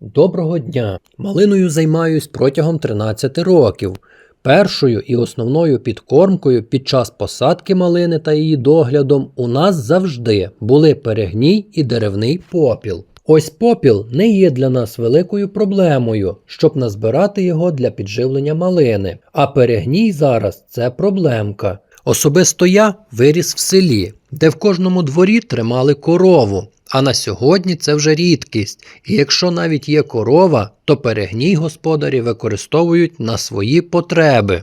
Доброго дня! Малиною займаюсь протягом 13 років. Першою і основною підкормкою під час посадки малини та її доглядом у нас завжди були перегній і деревний попіл. Ось попіл не є для нас великою проблемою, щоб назбирати його для підживлення малини. А перегній зараз це проблемка. Особисто я виріс в селі, де в кожному дворі тримали корову. А на сьогодні це вже рідкість, і якщо навіть є корова, то перегній господарі використовують на свої потреби.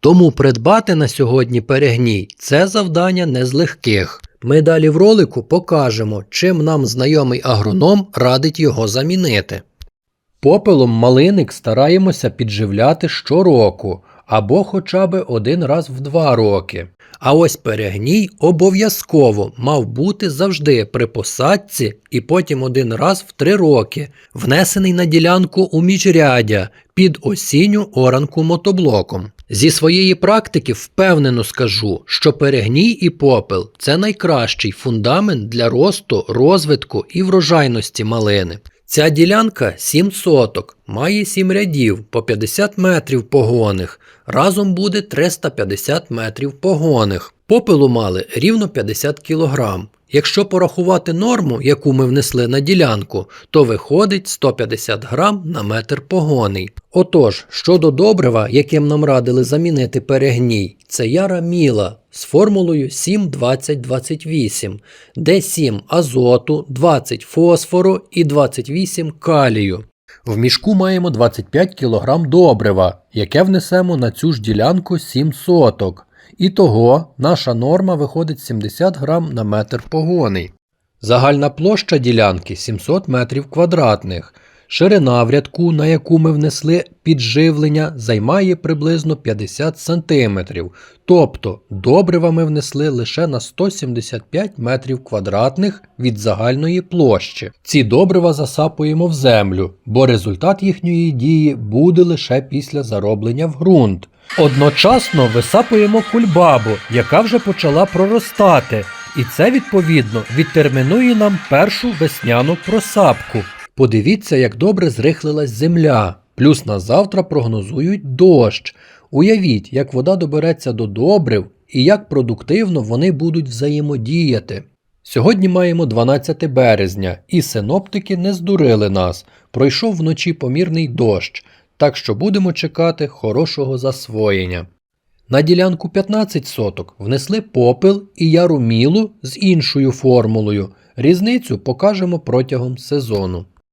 Тому придбати на сьогодні перегній це завдання не з легких. Ми далі в ролику покажемо, чим нам знайомий агроном радить його замінити. Попелом малиник стараємося підживляти щороку або хоча б один раз в два роки. А ось перегній обов'язково мав бути завжди при посадці і потім один раз в три роки, внесений на ділянку у міжрядя під осінню оранку мотоблоком. Зі своєї практики впевнено скажу, що перегній і попел це найкращий фундамент для росту, розвитку і врожайності малини. Ця ділянка 7 соток, має 7 рядів по 50 метрів погоних, разом буде 350 метрів погоних. Попелу мали рівно 50 кг. Якщо порахувати норму, яку ми внесли на ділянку, то виходить 150 грам на метр погоний. Отож, щодо добрива, яким нам радили замінити перегній, це яра міла з формулою 7-20-28, де 7 азоту, 20 фосфору і 28 калію. В мішку маємо 25 кг добрива, яке внесемо на цю ж ділянку 7 соток. Ітого наша норма виходить 70 грам на метр погоний. Загальна площа ділянки 700 метрів квадратних. Ширина в рядку, на яку ми внесли підживлення, займає приблизно 50 см. Тобто добрива ми внесли лише на 175 метрів квадратних від загальної площі. Ці добрива засапуємо в землю, бо результат їхньої дії буде лише після зароблення в ґрунт. Одночасно висапуємо кульбабу, яка вже почала проростати, і це відповідно відтермінує нам першу весняну просапку. Подивіться, як добре зрихлилась земля. Плюс на завтра прогнозують дощ. Уявіть, як вода добереться до добрив і як продуктивно вони будуть взаємодіяти. Сьогодні маємо 12 березня, і синоптики не здурили нас. Пройшов вночі помірний дощ, так що будемо чекати хорошого засвоєння. На ділянку 15 соток внесли попел і яру мілу з іншою формулою. Різницю покажемо протягом сезону.